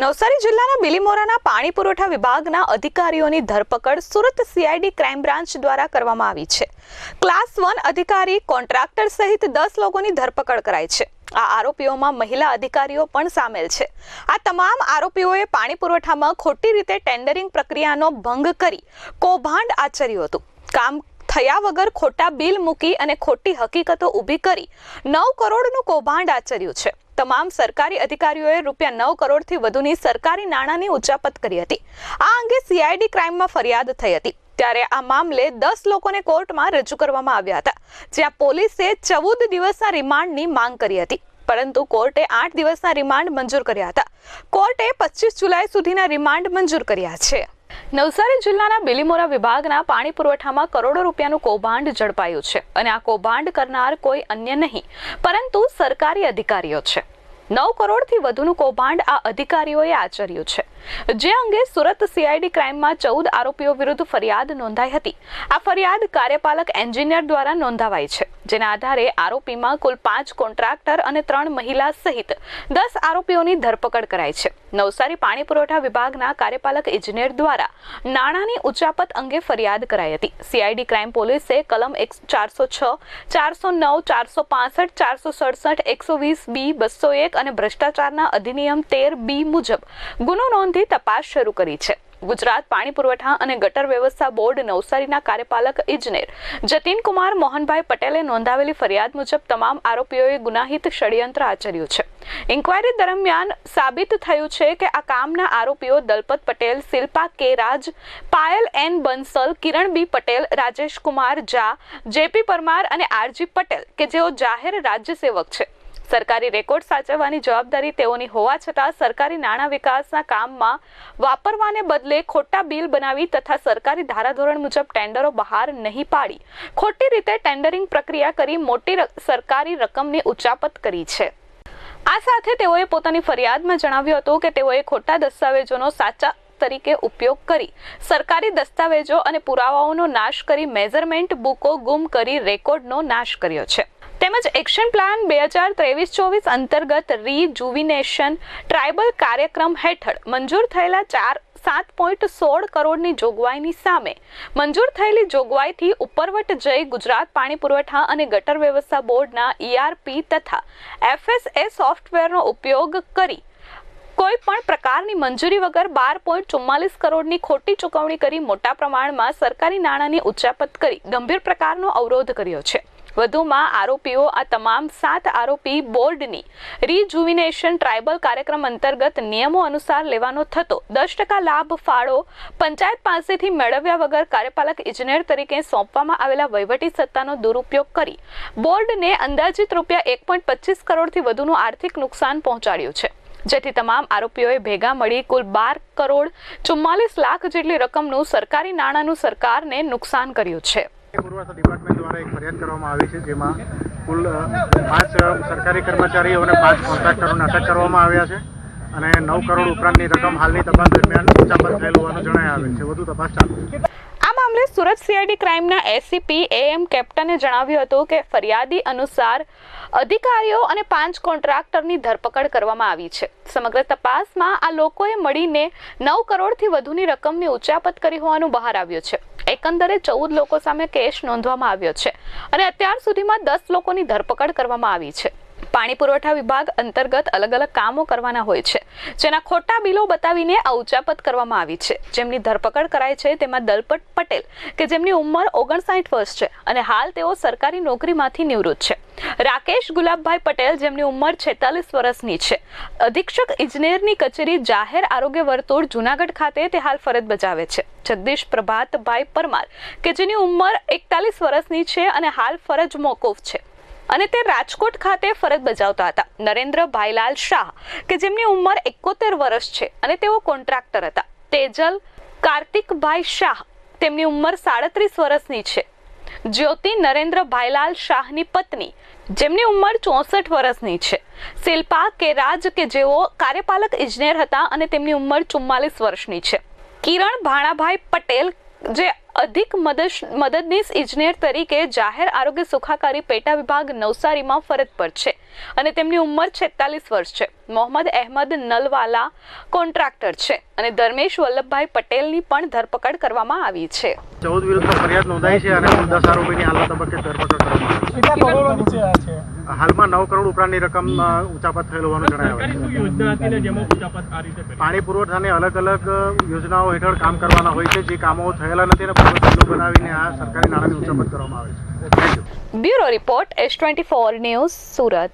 નવસારી જિલ્લાના બિલીમોરાના પાણી પુરવઠા વિભાગના અધિકારીઓની ધરપકડ સુરત સીઆઈડી ક્રાઇમ બ્રાન્ચ દ્વારા કરવામાં આવી છે. ક્લાસ વન અધિકારી કોન્ટ્રાક્ટર સહિત દસ લોકોની ધરપકડ કરાઈ છે. આ આરોપીઓમાં મહિલા અધિકારીઓ પણ સામેલ છે. આ તમામ આરોપીઓએ પાણી પુરવઠામાં ખોટી રીતે ટેન્ડરિંગ પ્રક્રિયાનો ભંગ કરી કૌભાંડ આચર્યું હતું. કામ થયા વગર ખોટા બિલ મૂકી અને ખોટી હકીકતો ઊભી કરી નવ કરોડનું કૌભાંડ આચર્યું છે. તમામ સરકારી અધિકારીઓએ રૂપિયા નવ કરોડથી વધુની સરકારી નાણાંની ઉચાપત કરી હતી. આ અંગે સીઆઈડી ક્રાઇમમાં ફરિયાદ થઈ હતી. ત્યારે આ મામલે દસ લોકોને કોર્ટમાં રજૂ કરવામાં આવ્યા હતા. જ્યાં પોલીસે ચૌદ દિવસના રિમાન્ડની માંગ કરી હતી. પરંતુ કોર્ટે આઠ દિવસના રિમાન્ડ મંજૂર કર્યા હતા. કોર્ટે પચીસ જુલાઈ સુધીના રિમાન્ડ મંજૂર કર્યા છે. નવસારી જિલ્લાના બિલીમોરા વિભાગના પાણી પુરવઠામાં કરોડો રૂપિયાનું કૌભાંડ ઝડપાયું છે અને આ કૌભાંડ કરનાર કોઈ અન્ય નહીં, પરંતુ સરકારી અધિકારીઓ છે. નવ કરોડથી વધુનું કૌભાંડ આ અધિકારીઓએ આચર્યું છે. જે અંગે સુરત સીઆઈડી ક્રાઇમમાં ચૌદ આરોપીઓ વિરુદ્ધ ફરિયાદ નોંધાઈ હતી. આ ફરિયાદ કાર્યપાલક એન્જિનિયર દ્વારા નોંધાવાઈ છે. જેના આધારે આરોપીમાં કુલ પાંચ કોન્ટ્રાક્ટર અને ત્રણ મહિલા સહિત દસ આરોપીઓની ધરપકડ કરાઈ છે. નવસારી પાણી પુરવઠા વિભાગના કાર્યપાલક ઇજનેર દ્વારા નાણાંની ઉચાપત અંગે ફરિયાદ કરાઈ હતી. સીઆઈડી ક્રાઇમ પોલીસે કલમ એક ચારસો છ, ચારસો નવ, ચારસો પાસઠ, ચારસો સડસઠ, એકસો વીસ, બી, બસો એક અને ભ્રષ્ટાચારના અધિનિયમ તેર બી મુજબ ગુનો નોંધી તપાસ શરૂ કરી છે. ગુજરાત પાણી પુરવઠા અને ગટર વ્યવસ્થા બોર્ડ નવસારીના કાર્યપાલક ઇજનેર જતીનકુમાર મોહનભાઈ પટેલે નોંધાવેલી ફરિયાદ મુજબ તમામ આરોપીઓએ ગુનાહિત ષડયંત્ર આચર્યું છે. ઇન્કવાયરી દરમિયાન સાબિત થયું છે કે આ કામના આરોપીઓ Dalpat Patel, Shilpa K Raj, Payal N Bansal, Kiran B Patel, Rajesh Kumar Jha JP Parmar અને આરજી પટેલ કે જેઓ જાહેર રાજ્ય સેવક છે. સરકારી રેકોર્ડ સાચવવાની જવાબદારી તેઓની હોવા છતાં સરકારી નાણાં વિકાસના કામમાં વાપરવાને બદલે ખોટા બિલ બનાવી તથા સરકારી ધારાધોરણ મુજબ ટેન્ડરો બહાર નહીં પાડી, ખોટી રીતે ટેન્ડરિંગ પ્રક્રિયા કરી મોટી સરકારી રકમની ઉચાપત કરી છે. આ સાથે તેઓએ પોતાની ફરિયાદમાં જણાવ્યું હતું કે તેઓએ ખોટા દસ્તાવેજોનો સાચા તરીકે ઉપયોગ કરી, સરકારી દસ્તાવેજો અને પુરાવાઓનો નાશ કરી મેઝરમેન્ટ બુકો ગુમ કરી રેકોર્ડનો નાશ કર્યો છે. તેમજ એક્શન પ્લાન બે હજાર ત્રેવીસ ચોવીસ અંતર્ગત રીજુવિનેશન ટ્રાઇબલ કાર્યક્રમ હેઠળ મંજૂર થયેલા ચાર સાત પોઈન્ટ સોળ કરોડની જોગવાઈની સામે મંજૂર થયેલી જોગવાઈથી ઉપરવટ જઈ ગુજરાત પાણી પુરવઠા અને ગટર વ્યવસ્થા બોર્ડના ઈઆરપી તથા એફએસએ સોફ્ટવેરનો ઉપયોગ કરી કોઈ પણ પ્રકારની મંજૂરી વગર બાર પોઈન્ટ ચુમ્માલીસ કરોડની ખોટી ચૂકવણી કરી મોટા પ્રમાણમાં સરકારી નાણાંની ઉચ્ચાપત કરી ગંભીર પ્રકારનો અવરોધ કર્યો છે. વધુમાં આરોપીઓ આ તમામ સાત આરોપી બોર્ડની રીજુવિનેશન ટ્રાઇબલ કાર્યક્રમ અંતર્ગત નિયમો અનુસાર લેવાનો થતો દસ ટકા લાભ ફાળો પંચાયત પાસેથી મેળવ્યા વગર કાર્યપાલક ઇજનેર તરીકે સોંપવામાં આવેલા વહીવટી સત્તાનો દુરુપયોગ કરી બોર્ડને અંદાજિત રૂપિયા એક પોઈન્ટ પચીસ કરોડથી વધુનું આર્થિક નુકસાન પહોંચાડ્યું છે. જેથી તમામ આરોપીઓએ ભેગા મળી કુલ બાર કરોડ ચુમ્માલીસ લાખ જેટલી રકમનું સરકારી નાણાંનું સરકારને નુકસાન કર્યું છે. દ્વારા એક ફરિયાદ કરવામાં આવી છે જેમાં કુલ પાંચ સરકારી કર્મચારીઓ અને પાંચ કોન્ટ્રાક્ટરોને અટક કરવામાં આવ્યા છે અને નવ કરોડ ઉપરાંતની રકમ હાલની તપાસ દરમિયાન ઉચાપત થયેલ હોવાનું જણાય આવેલ છે. વધુ તપાસ ચાલુ મામલે સુરત સીઆઈડી ક્રાઇમના એસીપી એએમ કેપ્ટને જણાવ્યું હતું કે ફરિયાદી અનુસાર અધિકારીઓ અને પાંચ કોન્ટ્રાક્ટરની ધરપકડ કરવામાં આવી છે. સમગ્ર તપાસમાં આ લોકોએ મળીને નવ કરોડથી વધુની રકમની ઉચાપત કરી હોવાનું બહાર આવ્યું છે. એકંદરે ચૌદ લોકો સામે કેસ નોંધવામાં આવ્યો છે અને અત્યાર સુધીમાં દસ લોકોની ધરપકડ કરવામાં આવી છે. પાણી પુરવઠા વિભાગ અંતર્ગત અલગ અલગ કામો કરવાના હોય છે. જેના ખોટા બિલો બતાવીને આ ઉચાપત કરવામાં આવી છે. જેમની ધરપકડ કરાઈ છે તેમાં દલપત પટેલ, કે જેમની ઉંમર ઓગણસાઠ વર્ષ છે અને હાલ તેઓ સરકારી નોકરીમાંથી નિવૃત્ત છે. રાકેશ ગુલાબભાઈ પટેલ જેમની ઉંમર છેતાલીસ વર્ષની છે. અધિક્ષક ઇજનેરની કચેરી જાહેર આરોગ્ય વર્તુળ જુનાગઢ ખાતે તે હાલ ફરજ બજાવે છે. જગદીશ પ્રભાતભાઈ પરમાર, કે જેની ઉંમર એકતાલીસ વર્ષની છે અને હાલ ફરજ મોકૂફ છે. અને તે રાજકોટ ખાતે ફરજ બજાવતા હતા. નરેન્દ્ર ભાઈલાલ શાહ, કે જેમની ઉંમર એકોતેર વર્ષ છે અને તેઓ કોન્ટ્રાક્ટર હતા. તેજલ કાર્તિકભાઈ શાહ, તેમની ઉંમર સાડત્રીસ વર્ષની છે. જ્યોતિ નરેન્દ્ર ભાઈલાલ શાહની પત્ની, જેમની ઉંમર ચોસઠ વર્ષની છે. શિલ્પા કે રાજ કે જેઓ કાર્યપાલક ઇજનેર હતા અને તેમની ઉંમર ચુમ્માલીસ વર્ષની છે. કિરણ ભાણાભાઈ પટેલ, જે અધિક મદદ મદદનીશ ઇજનેર તરીકે જાહેર આરોગ્ય સુખાકારી પેટા વિભાગ નવસારીમાં ફરજ પર છે અને તેમની ઉંમર છેતાલીસ વર્ષ છે. મોહમ્મદ અહેમદ નલવાલા કોન્ટ્રાક્ટર છે અને ધર્મેશ વલ્લભભાઈ પટેલની પણ ધરપકડ કરવામાં આવી છે. ચૌદ વિરુદ્ધ ફરિયાદ નોંધાઈ છે અને દસ આરોપીની હાલના તબક્કે ધરપકડ કરવામાં આવી છે. હાલમાં નવ કરોડ ઉપરાંતની રકમ ઉચાપત થયેલ હોવાનું જણાવ્યું સરકારી છે. શું યોજના હતી ને જેમાં ઉચાપત આ રીતે કરી. પાણી પુરવઠાની અલગ અલગ યોજનાઓ હેઠળ કામ કરવાના હોય છે જે કામો થયેલા નથી અને પૂર્વ બનાવીને આ સરકારી નાણાંની ઉચાપત કરવામાં આવે છે. Bureau report S twenty four news Surat.